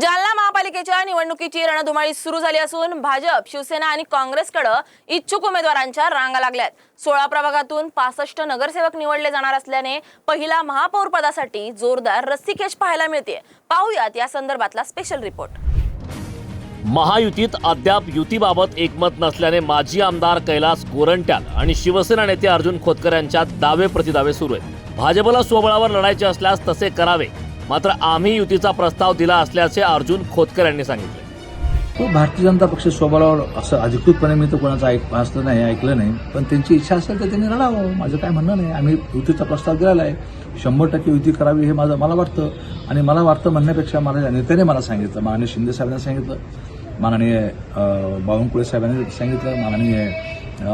जालना महापालिकेच्या निवडणुकीची रणधुमाळी सुरू झाली असून भाजप शिवसेना आणि काँग्रेसकडे इच्छुक उमेदवारांच्या रांगा लागल्यात. सोळा प्रभागातून पासष्ट नगरसेवक निवडले जाणार असल्याने पहिला महापौर पदासाठी जोरदार रस्सीखेच पाहायला मिळते पाहूयात या संदर्भातला स्पेशल रिपोर्ट महायुतीत अद्याप युतीबाबत एकमत नसल्याने माजी आमदार कैलास गोरंट्याल आणि शिवसेना नेते अर्जुन खोतकर यांच्यात दावे प्रतिदावे सुरू आहेत. भाजपला स्वबळावर लढायचे असल्यास तसे करावे. मात्र आम्ही युतीचा प्रस्ताव दिला असल्याचे अर्जुन खोतकर यांनी सांगितले. तो भारतीय जनता पक्ष स्वभावावर असं अधिकृतपणे मी तर कोणाचं ऐक वाचलं नाही ऐकलं नाही. पण त्यांची इच्छा असेल तर त्यांनी लढावं. माझं काय म्हणणं नाही. आम्ही युतीचा प्रस्ताव दिलेला आहे. शंभर टक्के युती करावी हे माझं मला वाटतं. आणि मला वाटतं म्हणण्यापेक्षा मला नेत्याने मला सांगितलं. माननीय शिंदे साहेबांनी सांगितलं. माननीय बावनकुळे साहेबांनी सांगितलं. माननीय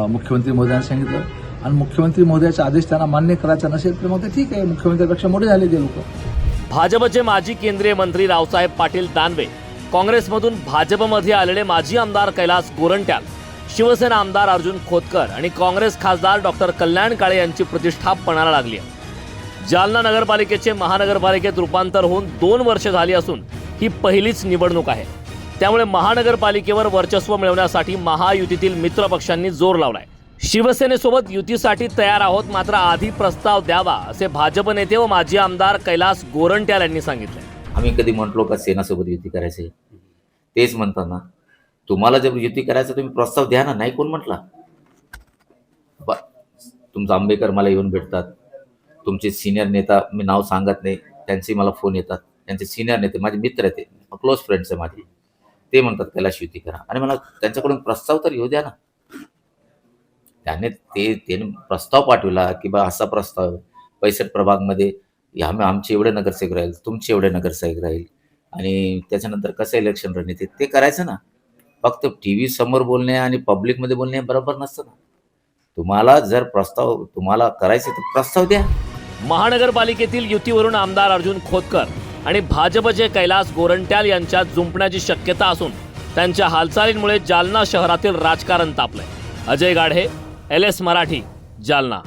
मुख्यमंत्री मोदयांनी सांगितलं. आणि मुख्यमंत्री मोदयाचा आदेश त्यांना मान्य करायचा नसेल तर मग ते ठीक आहे. मुख्यमंत्र्यापेक्षा मोठे झाले ते लोक. भाजपचे माजी केंद्रीय मंत्री रावसाहेब पाटील दानवे काँग्रेसमधून भाजपमध्ये आलेले माजी आमदार कैलास गोरंट्याल शिवसेना आमदार अर्जुन खोतकर आणि काँग्रेस खासदार डॉक्टर कल्याण काळे यांची प्रतिष्ठा पणाला लागली आहे. जालना नगरपालिकेचे महानगरपालिकेत रूपांतर होऊन दोन वर्ष झाली असून ही पहिलीच निवडणूक आहे. त्यामुळे महानगरपालिकेवर वर्चस्व मिळवण्यासाठी महायुतीतील मित्र पक्षांनी जोर लावलाय. शिवसेनेसोबत युतीसाठी तयार आहोत. मात्र आधी प्रस्ताव द्यावा असे भाजप नेते व माजी आमदार कैलास गोरंट्याल यांनी सांगितले. आम्ही कधी म्हटलो का सेनासोबत युती करायचे? तेच म्हणतात ना तुम्हाला जर युती करायचं तुम्ही प्रस्ताव द्या ना नाही कोण म्हटला? तुमचा तुमचं आंबेकर मला येऊन भेटतात. तुमचे सिनियर नेता मी नाव सांगत नाही त्यांचे मला फोन येतात. त्यांचे सिनियर नेते माझे मित्र आहेत ते क्लोज फ्रेंड्स आहे माझे. ते म्हणतात कैलाश युती करा. आणि मला त्यांच्याकडून प्रस्ताव तर येऊ द्या ना. त्याने ते त्याने प्रस्ताव पाठविला की बा असा प्रस्ताव पैसठ प्रभागमध्ये या आम्ही आमचे एवढे नगरसेवक राहील तुमचे एवढे नगरसेवक राहील. आणि त्याच्यानंतर कसं इलेक्शन रणनीती ते करायचं ना. फक्त टी व्ही समोर बोलणे आणि पब्लिकमध्ये बोलणे बरोबर नसतं ना. तुम्हाला जर प्रस्ताव तुम्हाला करायचे तर प्रस्ताव द्या. महानगरपालिकेतील युतीवरून आमदार अर्जुन खोतकर आणि भाजपचे कैलास गोरंट्याल यांच्यात जुंपण्याची शक्यता असून त्यांच्या हालचालींमुळे जालना शहरातील राजकारण तापलंय. Ajay Gadhe L S Marathi Jalna.